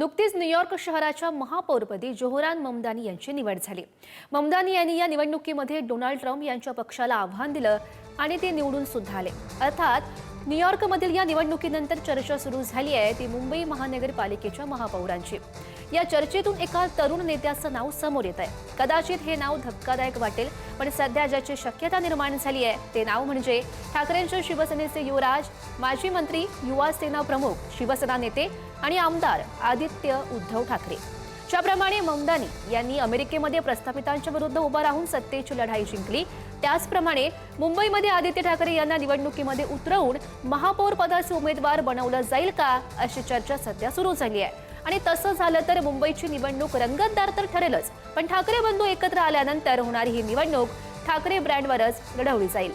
नुकतीच न्यूयॉर्क शहराच्या महापौरपदी जोहरान ममदानी यांची निवड झाली. ममदानी यांनी या निवडणुकीमध्ये डोनाल्ड ट्रम्प यांच्या पक्षाला आव्हान दिलं. आणि ते निवडून सुद्धा आले अर्थात न्यूयॉर्कमधील या निवडणुकीनंतर चर्चा सुरू झाली आहे ती मुंबई महानगरपालिकेच्या महापौरांची. या चर्चेतून एका तरुण नेत्याचं नाव समोर येत आहे कदाचित हे नाव धक्कादायक वाटेल पण सध्या ज्याची शक्यता निर्माण झाली आहे ते नाव म्हणजे ठाकरेंच्या शिवसेनेचे युवराज माजी मंत्री युवा सेना प्रमुख शिवसेना नेते आणि आमदार आदित्य उद्धव ठाकरे. ज्याप्रमाणे ममदानी यांनी अमेरिकेमध्ये प्रस्थापितांच्या विरुद्ध उभं राहून सत्तेची लढाई जिंकली. त्याचप्रमाणे मुंबईमध्ये आदित्य ठाकरे यांना निवडणुकीमध्ये उतरवून महापौर पदाचे उमेदवार बनवलं जाईल का अशी चर्चा सध्या सुरू झाली आहे. आणि तसं झालं तर मुंबईची निवडणूक रंगतदार तर ठरेलच पण ठाकरे बंधू एकत्र आल्यानंतर होणारी ही निवडणूक ठाकरे ब्रँडवरच लढवली जाईल.